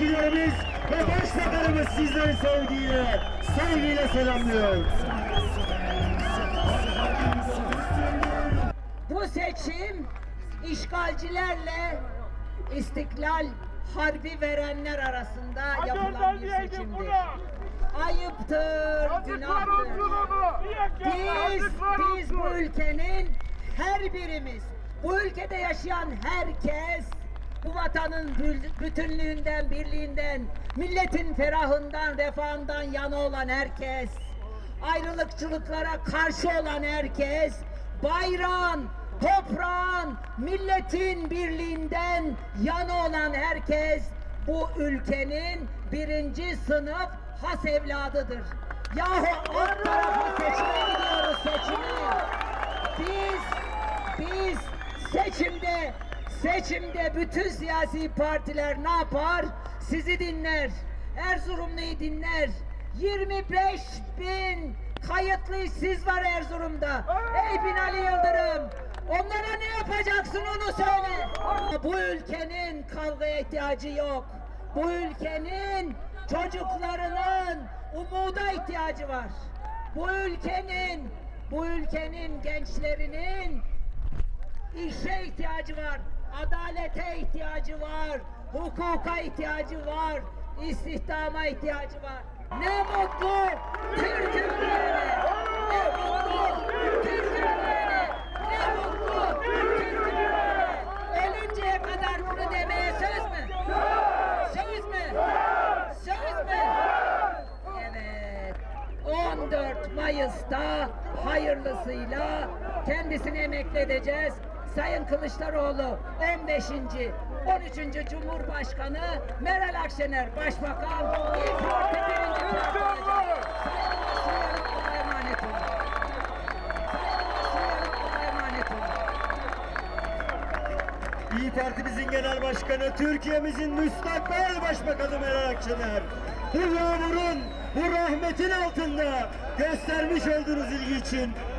milletvekillerimiz ve başbakanımız sizleri sevgiyle, saygıyla selamlıyor. Bu seçim işgalcilerle istiklal harbi verenler arasında yapılan bir seçimdir. Ayıptır, günahtır. Biz, biz bu ülkenin her birimiz, bu ülkede yaşayan herkes, bu vatanın bütünlüğünden, birliğinden, milletin ferahından, refahından yana olan herkes, ayrılıkçılıklara karşı olan herkes, bayrağın, toprağın, milletin birliğinden yana olan herkes, bu ülkenin birinci sınıf has evladıdır. Yahu alt tarafı seçime gidiyoruz seçime. Biz, biz seçimde, seçimde bütün siyasi partiler ne yapar? Sizi dinler. Erzurumlu'yu dinler. 25 bin kayıtlı işsiz var Erzurum'da. Ey Binali Yıldırım! Onlara ne yapacaksın onu söyle. Bu ülkenin kavgaya ihtiyacı yok. Bu ülkenin çocuklarının umuda ihtiyacı var. Bu ülkenin, bu ülkenin gençlerinin işe ihtiyacı var, adalete ihtiyacı var, hukuka ihtiyacı var, istihdama ihtiyacı var. Ne mutlu Türk'üm Mayıs'ta hayırlısıyla kendisini emekli edeceğiz. Sayın Kılıçdaroğlu 15. 13. Cumhurbaşkanı Meral Akşener Başbakan ilk parti birinci Partimizin Genel Başkanı, Türkiye'mizin müstakbel Başbakanı Meral Akşener. Bu rahmetin altında göstermiş olduğunuz ilgi için